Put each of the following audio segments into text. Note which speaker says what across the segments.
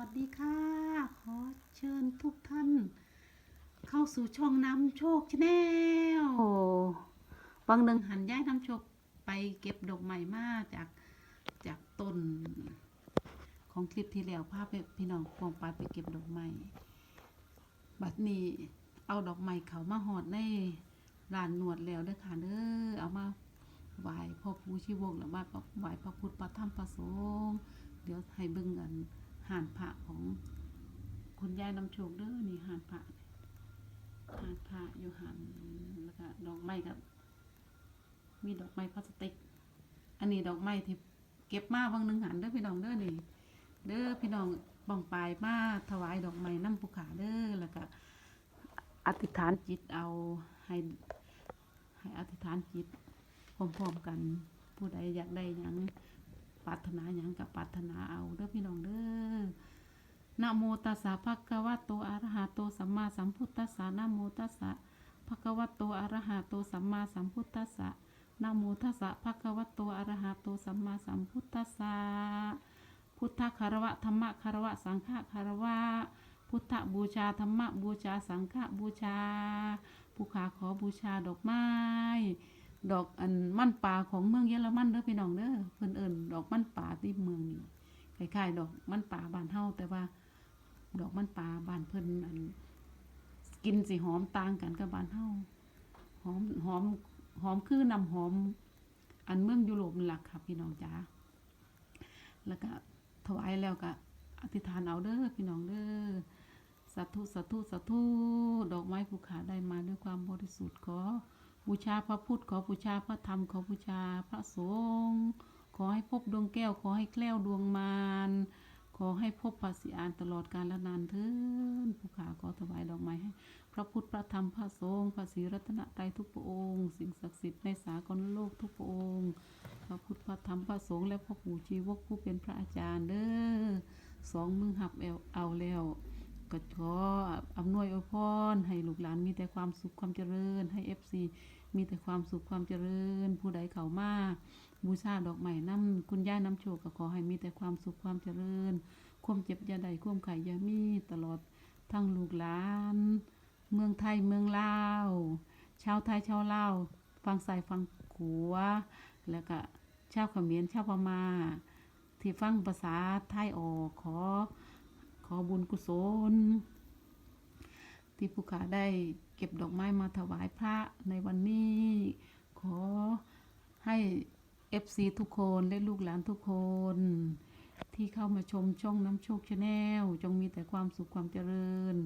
Speaker 1: วัสดีค่ะ ขอเชิญทุกท่าน เข้าสู่ช่องน้ำโชคชาแนลวังหนึ่งหันย้ายน้ำโชคไปเก็บดอกไม้มาจากจากต้น ของคลิปที่แล้วพาไปพี่น้องปองปายไปเก็บดอกไม้บัดนี้เอาดอกไม้เขามาหอดในร้านนวดแล้วเด้อค่ะเด้อเอามาไหว้พ่อปู่ชีวกแล้วไหว้พระไหว้พระพุทธพระธรรมพระสงฆ์เดี๋ยวให้เบิ่งกัน ห่านพระของคุณยายน้ำโชคเด้อนี่ห่านพระห่านพระอยู่ห่านแล้วก็ดอกไม้กับ มีดอกไม้พลาสติก อันนี้ดอกไม้ที่เก็บมาบางหนึ่งหันเด้อพี่น้องเด้อนี่ เด้อพี่น้องบ้องปลายมาถวายดอกไม้น้ำภูขาเด้อแล้วก็อธิษฐานจิตเอาให้ให้อธิษฐานจิตพร้อมๆกัน ผู้ใดอยากได้ยัง รารถนาหยังกับปรารถนาเอาเด้อพี่น้องเด้อนะโมตัสสะภะคะวะโตอะระหะโตสัมมาสัมพุทธัสสะนะโมตัสสะภะคะวะโตอะระหะโตสัมมาสัมพุทธัสสะนะโมตัสสะภะคะวะโตอะระหะโตสัมมาสัมพุทธัสสะพุทธคารวะธรรมคารวะสังฆคารวะพุทธบูชาธรรมบูชาสังฆบูชาผู้ขาขอบูชาดอกไม้ ดอกอันมั่นป่าของเมืองเยอรมันเด้อพี่น้องเด้อเพิ่นเอิ้นดอกมั่นป่าที่เมืองนี่คล้ายๆดอกมั่นป่าบ้านเฮาแต่ว่า ดอกมั่นป่าบ้านเพิ่นอันกินสิหอมต่างกันกับบ้านเฮาหอมหอมหอมคือน้ำหอม อันเมืองยุโรปนั่นล่ะค่ะพี่น้องจ๋าแล้วก็ถวายแล้วก็อธิษฐานเอาเด้อพี่น้องเด้อสาธุสาธุสาธุดอกไม้ภูขาได้มาด้วยความบริสุทธิ์ขอ บูชาพระพุทธขอบูชาพระธรรมขอบูชาพระสงฆ์ขอให้พบดวงแก้วขอให้แคล้วดวงมารขอให้พบพระสิอานตลอดกาลนานเถินภูขาขอถวายดอกไม้ให้ พระพุทธพระธรรมพระสงฆ์พระศรีรัตนตรัยทุกพระองค์สิ่งศักดิ์สิทธิ์ในสากลโลกทุกพระองค์พระพุทธพระธรรมพระสงฆ์และพระปู่ชีวกผู้เป็นพระอาจารย์เด้อสองมือหับเอาเอาแล้วก็ขออำนวยอวยพรให้ลูกหลานมีแต่ความสุขความเจริญให้เอฟซี มีแต่ความสุขความเจริญ ผู้ใดเขามาบูชาดอกไม้น้ำคุณย่าน้ำโชคก็ขอให้มีแต่ความสุขความเจริญ ความเจ็บยาใดความไข่ยามีตลอดทั้งลูกหลาน เมืองไทยเมืองลาวชาวไทยชาวลาวฟังใส่ฟังขัว แล้วก็ชาวเขมรชาวพม่าที่ฟังภาษาไทยออกขอขอบุญกุศล ที่ผู้ขาได้เก็บดอกไม้มาถวายพระในวันนี้ ขอให้เอฟซีทุกคนและลูกหลานทุกคน ที่เข้ามาชมช่องน้ำโชคชาแนลจงมีแต่ความสุขความเจริญ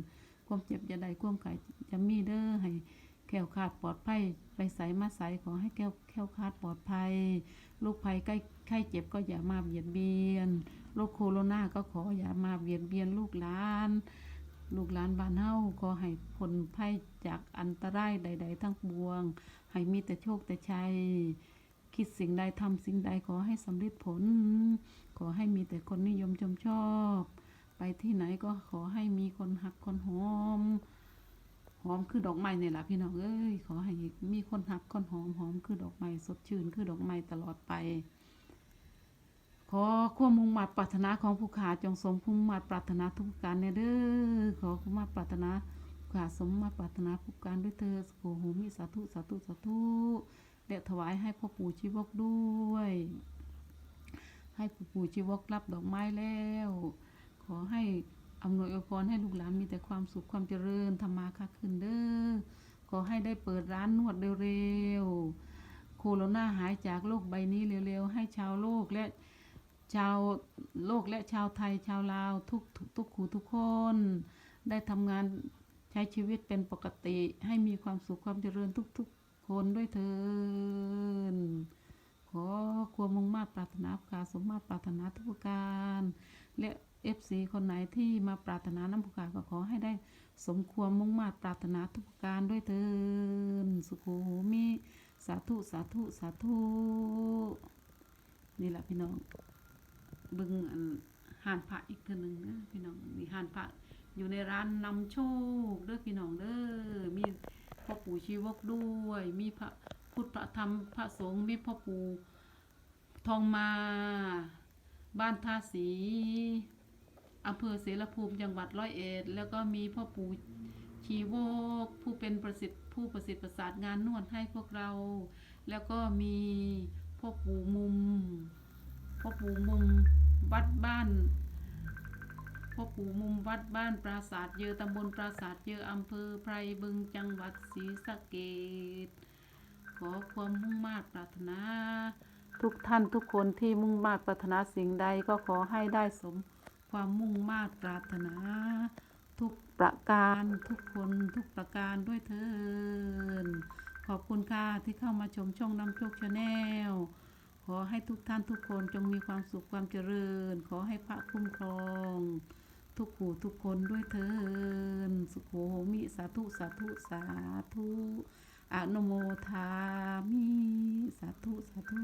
Speaker 1: ความเจ็บอย่าใดความไข่จะมีเด้อให้แคล้วคลาดปลอดภัยไปใสมาใสขอให้แก้วแคล้วคลาดปลอดภัยโรคภัยใกล้ไข้เจ็บก็อย่ามาเบียดเบียนโรคโคโรนาก็ขออย่ามาเบียดเบียนลูกหลาน ลูกหลานบ้านเฮาขอให้พ้นภัยจากอันตรายใด ๆ ทั้งปวง ให้มีแต่โชคแต่ชัย คิดสิ่งใดทำสิ่งใดขอให้สำเร็จผล ขอให้มีแต่คนนิยมชมชอบ ไปที่ไหนก็ขอให้มีคนหักคนหอม หอมคือดอกไม้เนี่ยแหละพี่น้องเอ้ยขอให้มีคนหักคนหอมหอมคือดอกไม้สดชื่นคือดอกไม้ตลอดไป อความมุ่งมั่นปรารถนาของผู้ขาจงสมพุ่งมั่นปรารถนาทุกการในเด้อขอความมั่นปรารถนาผู้ขาสมมาปรารถนาทุกการด้วยเธอสโขโหมิสาธุสาธุสาธุและถวายให้พ่อปู่ชีวกด้วย ให้พ่อปู่ชีวกรับดอกไม้แล้ว ขอให้อำนวยอวยพรให้ลูกหลานมีแต่ความสุขความเจริญธรรมาค้าขึ้นเด้อขอให้ได้เปิดร้านนวดเร็วๆโคโรนาหายจากโลกใบนี้เร็วๆให้ชาวโลกและ ชาวโลกและชาวไทยชาวลาวทุกทุกทุกขูทุกคน ได้ทำงานใช้ชีวิตเป็นปกติให้มีความสุขความเจริญทุกๆ คนด้วยเถินขอความมุ่งมา่ปรารถนาประการสมมาตรปรารถนาทุกประการและเอฟซีคนไหนที่มาปรารถนาน้ำผู้ขาก็ขอให้ได้สมความมุ่งมา่ปรารถนาทุกประการด้วยเถินสุขโหมิสาธุสาธุสาธุนี่แหละพี่น้อง บึงอันหานพระอีกตัวหนึ่งนะพี่น้องมีหานพระอยู่ในร้านนำโชคเด้อพี่น้องเด้อมีพ่อปู่ชีวกด้วย มีพระพุทธพระธรรมพระสงฆ์มีพ่อปู่ทองมา บ้านท่าสีอำเภอเสรภูมิจังหวัดร้อยเอ็ดแล้วก็มีพ่อปู่ชีวกผู้เป็นประสิทธิ์ผู้ประสิทธิ์ประสาทงานนวดให้พวกเรา แล้วก็มีพ่อปู่มุมพ่อปู่มุม วัดบ้านพ่อปู่มุมวัดบ้านปราสาทเยอตำบลปราสาทเยออำเภอไพรบึงจังหวัดศรีสะเกษขอความมุ่งมา่ปรารถนา ทุกท่านทุกคนที่มุ่งมา่ปรารถนาสิ่งใดก็ขอให้ได้สมความมุ่งมา่ปรารถนา ทุกประการทุกคนทุกประการด้วยเถินขอบคุณค่ะที่เข้ามาชมช่องน้ำโชคชาแนล ขอให้ทุกท่านทุกคนจงมีความสุขความเจริญ ขอให้พระคุ้มครอง ทุกหูทุกคนด้วยเถินสุโขโหมิสาธุสาธุสาธุอนุโมทามิสาธุสาธุ